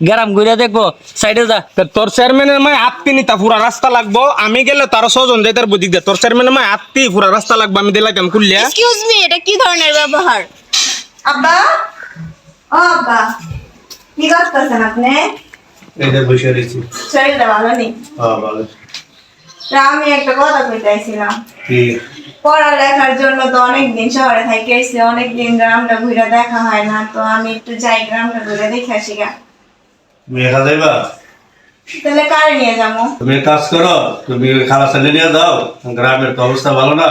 গ্রাম ঘুরে দেখব সাইডে যা। তোর চেয়ারম্যানের মায় আত্মি নিতা পুরা রাস্তা লাগবো। আমি গেলে তার ছজন যাই তার বুঝি তোর চেয়ারম্যানের মায় আত্মি পুরা রাস্তা লাগবে আমি দিলাম খুললিয়া এক্সকিউজ মি এটা কি ধরনের ব্যবহার? আব্বা? ও আব্বা কি করতেছেন আপনি? এই বসে রয়েছি। শরীরটা ভালো নেই? হ্যাঁ ভালো। আমি একটা কথা কইতেছিলাম কি? পড়ালেখার জন্য তো অনেক দিন শহরে থাকি এসে অনেক গ্রামটা ঘুরে দেখা হয় না তো আমি একটু যাই গ্রামটা ঘুরে দেখে আসি গা। তুমি একা যাইবা তাহলে কারে নিয়ে যাব? তুমি কাজ করো তুমি খালা ছেলে নিয়ে দাও গ্রামের তো অবস্থা ভালো না।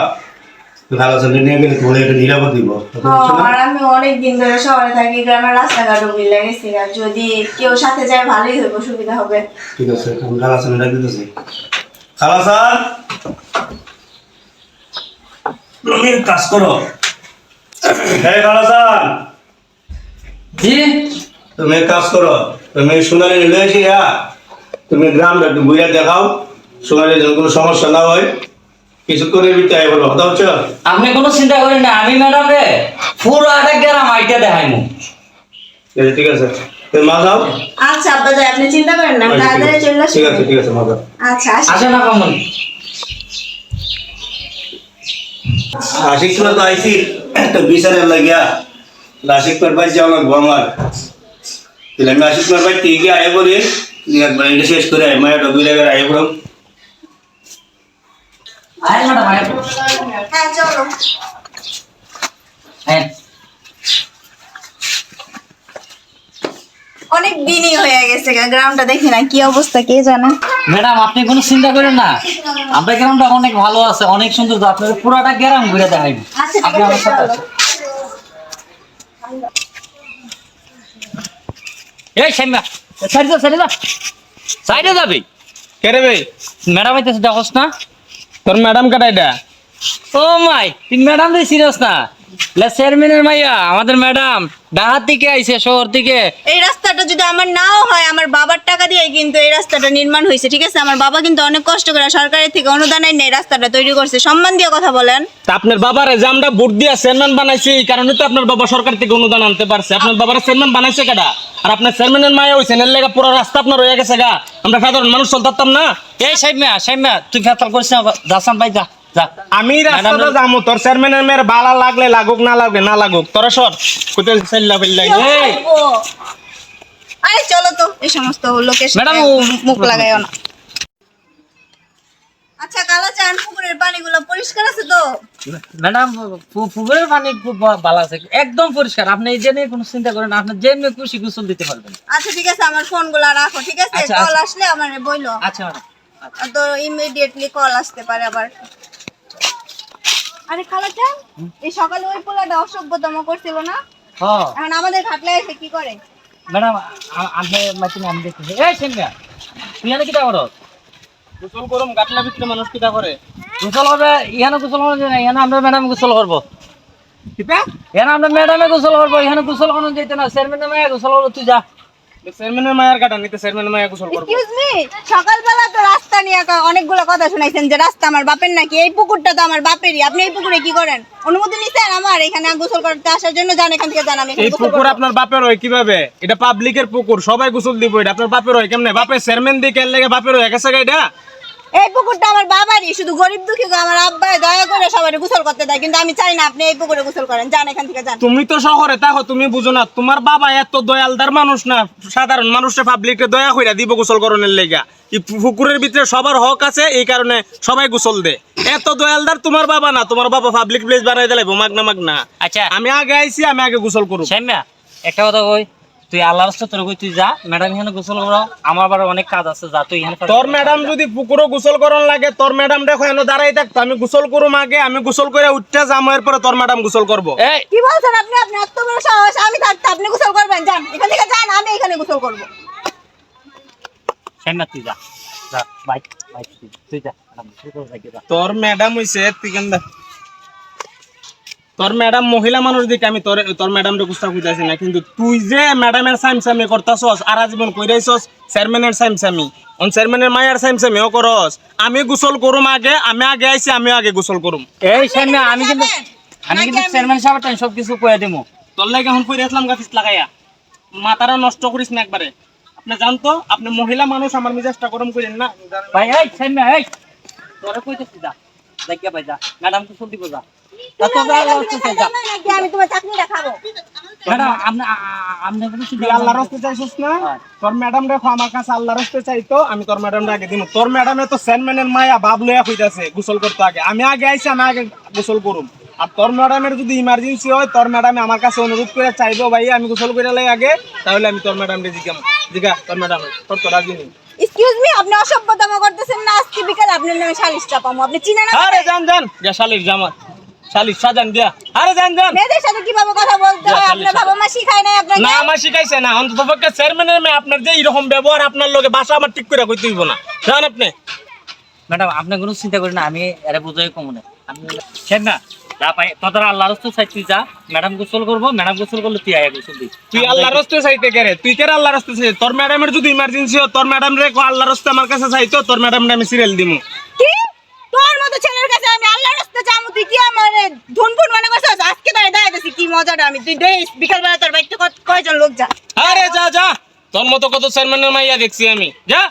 খালা ছেলে নিয়ে গেলে তোমার একটু নিরাপদ দিব। না? আর আমি অনেক দিন ধরে শহরে থাকি গ্রামের রাস্তাঘাটও মিলে গেছি গা। যদি কেউ সাথে যায় ভালোই হইব সুবিধা হবে। ঠিক আছে আমি খালা ছেলে ডাক দিতেছি। খালা স্যার! তুমি কাজ করো। হ্যাঁ খালা স্যার! জি তুমি কাজ করো তুমি সোনালি নিলে এসে তুমি গ্রামটা একটু ঘুরে দেখাও সোনালি যেন কোনো সমস্যা না হয়। কিছুক্ষণের ভিতরে আই বলো কথা হচ্ছে আপনি কোনো চিন্তা করেন না আমি ম্যাডাম রে পুরো একটা গ্রাম আইটা দেখাইমু। ঠিক আছে, ঠিক আছে তুমি মা যাও। আচ্ছা আব্বা যাই আপনি চিন্তা করেন না আচ্ছা, ঠিক তাড়াতাড়ি আছে, চলে আসি। ঠিক আছে ঠিক আছে মা যাও। আচ্ছা আসি। আসে না কমন আশিক তো আইসি একটা বিচারের লাগিয়া আশিক তোর বাড়ি যাওয়া লাগবো আমার তাহলে আমি আশিক তোর বাড়ি থেকে আয় বলি। একবার এটা শেষ করে আয় মায়ের দুই জায়গায় আয় বলো আয় ম্যাডাম আয় হ্যাঁ চলো। হ্যাঁ। অনেক দিনই হয়ে গেছে গ্রামটা দেখি না কি অবস্থা কে জানে। ম্যাডাম আপনি কোনো চিন্তা করেন না। আমরা গ্রামটা অনেক ভালো আছে অনেক সুন্দর। আপনার পুরোটা গ্রাম ঘুরে দেখাইবো। আচ্ছা আপনি আমার সাথে। এই সাইমা সাইডে যা সাইডে যা। সাইডে যাবি? কে রে ভাই? ম্যাডাম আইতেছে দেখোস না। তোর ম্যাডাম কাটা এটা? ও মাই তুই ম্যাডাম রে সিরিয়াস না? চেয়ারম্যানের মাইয়া আমাদের ম্যাডাম ডাহাত থেকে আইছে শহর থেকে এই রাস্তাটা যদি আমার নাও হয় আমার বাবার টাকা দিয়ে কিন্তু এই রাস্তাটা নির্মাণ হয়েছে ঠিক আছে? আমার বাবা কিন্তু অনেক কষ্ট করে সরকারের থেকে অনুদান এনে রাস্তাটা তৈরি করছে। সম্মান দিয়ে কথা বলেন। তা আপনার বাবারে যে আমরা ভোট দিয়া চেয়ারম্যান বানাইছি এই কারণে তো আপনার বাবা সরকার থেকে অনুদান আনতে পারছে। আপনার বাবার চেয়ারম্যান বানাইছে কেডা? আর আপনার চেয়ারম্যানের মায়া হইছে এর লেগে পুরো রাস্তা আপনার রয়ে গেছে গা। আমরা সাধারণ মানুষ চলতাম না। এই সাইমা সাইমা তুই ফেতাল করিস না যাসান ভাই যা যা। আমি রাস্তাটা যামু তোর চেয়ারম্যানের মেয়ের বালা লাগলে লাগুক না না লাগুক। তোরা সর। কোথায় চাইলা বিল্লাই আরে চলো তো এই সমস্ত লোকের ম্যাডাম, মুখ লাগাইও না। আচ্ছা কালাচান পুকুরের পানিগুলো পরিষ্কার আছে তো? ম্যাডাম পুকুরের পানি খুব ভালো আছে। একদম পরিষ্কার। আপনি এই যে নিয়ে কোনো চিন্তা করেন না আপনি যেমনি খুশি গোসল দিতে পারবেন। আচ্ছা ঠিক আছে আমার ফোন ফোনগুলো রাখো ঠিক আছে? আচ্ছা, কল আচ্ছা। আসলে আমার বইলো। আচ্ছা ম্যাডাম। তো ইমিডিয়েটলি কল আসতে পারে আবার। আরে খালাচান এই সকালে ওই পোলাটা অসভ্যতম করছিল না? হ্যাঁ। এখন আমাদের খাটলে এসে কি করে? ম্যাডাম আপনি দেখতেছি এই তুই এনে কিটা করো গোসল করুম গাটলা ভিতরে মানুষ কিটা করে? গোসল হবে ইহানে গোসল হবে না ইহানে আমরা ম্যাডাম গোসল করব। কিটা এখানে আমরা ম্যাডামে গোসল করব এখানে গোসল কোনো যেতে না চেয়ারম্যানের মায়া গোসল করব তুই যা। চেয়ারম্যানের মায়ের কাটা নিতে চেয়ারম্যানের মায়া গোসল করব। এক্সকিউজ মি সকালবেলা অনেকগুলো কথা শুনাইছেন যে রাস্তা আমার বাপের নাকি এই পুকুরটা তো আমার বাপেরই। আপনি এই পুকুরে কি করেন? অনুমতি নিছেন আমার এখানে গোসল করতে আসার জন্য? জান এখান থেকে জান আমি এই পুকুর আপনার বাপের হয় কীভাবে? এটা পাবলিকের পুকুর সবাই গোসল দিব। এটা আপনার বাপের হয় কেমনে? বাপের চেয়ারম্যান দিকে কেন লেগে বাপের হয়ে? গেছে এটা? এই পুকুরটা আমার বাবারই শুধু গরিব দুঃখী আমার আব্বা দয়া করে সবাই গোসল করতে দেয় কিন্তু আমি চাই না আপনি এই পুকুরে গোসল করেন যান এখান থেকে যান। তুমি তো শহরে থাকো তুমি বুঝো না তোমার বাবা এত দয়ালদার মানুষ না সাধারণ মানুষে পাবলিকে দয়া কইরা দিব গোসল করণের লেগা। এই পুকুরের ভিতরে সবার হক আছে এই কারণে সবাই গোসল দে। এত দয়ালদার তোমার বাবা না তোমার বাবা পাবলিক প্লেস বানাই দিলে মাগনা মাগনা। আচ্ছা। আমি আগে আইছি আমি আগে গোসল করব সাইমা একটা কথা কই তুই আল্লাহ রাস্তা তোর কই তুই যা। ম্যাডাম এখানে গোসল করো। আমার আবার অনেক কাজ আছে যা তুই এখানে তোর ম্যাডাম যদি পুকুরও গোসল করন লাগে তোর ম্যাডাম দেখো এনে দাঁড়াই থাকতো। আমি গোসল করুম আগে আমি গোসল করে উঠতে যাব এরপরে তোর ম্যাডাম গোসল করব। এই! কি বলছেন আপনি? আপনি এত বড় সাহস আমি থাকতে আপনি গোসল করবেন যান। এখান থেকে যান আমি এখানে গোসল করব। সাইমা তুই যা। যা বাইক বাইক তুই যা। তোর ম্যাডাম হইছে তুই কেন্দা তোর ম্যাডাম মহিলা মানুষ দিকে আমি তোর তোর ম্যাডাম রে গুস্তা কইতাছি না কিন্তু তুই যে ম্যাডামের সাইম সামি করতাছস আর জীবন কইরাইছস চেয়ারম্যানের সাইম সামি অন চেয়ারম্যানের মায়ের সাইম সামি ও করস। আমি গোসল করুম আগে আমি আগে আইছি আমি আগে গোসল করুম। এই সাইমা আমি কিন্তু আমি কিন্তু চেয়ারম্যান সাহেব টাইম সব কিছু কয়ে দিমু। তোর লাগে এখন কইরা আসলাম গাফিস লাগাইয়া মাথাটা নষ্ট করিস না একবারে। আপনি জানতো আপনি মহিলা মানুষ আমার মিজাজটা গরম করেন না? ভাই এই সামনে এই। তোরে কইতেছি যা। দেখিয়া ভাই যা। ম্যাডাম তো সব দিব যা। আমি তোমার চাকরিটা খাব ম্যাডাম আপনি আ- আ- আপনি কোনো তুই চিন্তা আল্লাহর রাস্তে চাইছিস না। তোর ম্যাডাম দেখো আমার কাছে আল্লাহর রাস্তে চাইতো আমি আগে দিব তোর ম্যাডামে তো চেয়ারম্যানের মায়া বাপ লইয়া কইতাছে গোসল করতে আগে। আমি আগে আইছি আমি আগে গোসল করুম। আর তোর ম্যাডামের যদি ইমার্জেন্সি হয় তোর ম্যাডামে আমার কাছে অনুরোধ করে চাইব ভাই আমি গোসল করে লাই আগে তাহলে আমি তোর ম্যাডাম রে জিজ্ঞাম জিজ্ঞা তোর ম্যাডাম তোর তো রাজি নেই। এক্সকিউজ মি আপনি অসভ্যতম করতেছেন না? আজকে বিকালে আপনার নামে সালিশটা পাবো আপনি চিনেন আরে জান জান। যা জামাত। শালির সাজান দিয়া। আরে জান জান মেয়েদের সাথে কীভাবে কথা বলতে হয়? আপনার বাবা মা শিখায় নাই আপনাকে? না আমার শিখাইছে না। অন্তত পক্ষে চেয়ারম্যানের মেয়ে আপনার যে এরকম ব্যবহার আপনার বাসা আমার ঠিক করে কইতে হইব না। জান আপনি। ম্যাডাম আপনি কোনো চিন্তা করেন না আমি এর বুঝাই কম না। আমি সেন না। যা পাই তোদের আল্লাহর চাই তুই যা। ম্যাডাম গোসল করব ম্যাডাম গোসল করলে তুই আয়া গোসল দি তুই আল্লাহ রস্তে চাইতে কেরে তুই কেরে আল্লাহ রস্তে চাই তোর ম্যাডামের যদি ইমার্জেন্সি হয় তোর ম্যাডাম রে কো আল্লাহ রস্তে আমার কাছে চাইতো তোর ম্যাডাম আমি সিরিয়াল দিমু। কি? তোর মতো ছেলের কাছে আমি আল্লাহর রাস্তা যাব তুই কি আমার মানে করছিস আজকে দেখা গেছি কি মজাটা? আমি তুই দেখ বিকালবেলা তোর বাড়িতে কয়জন লোক যা আরে যা যা। তোর মতো কত চেয়ারম্যানের মাইয়া দেখছি আমি। যা।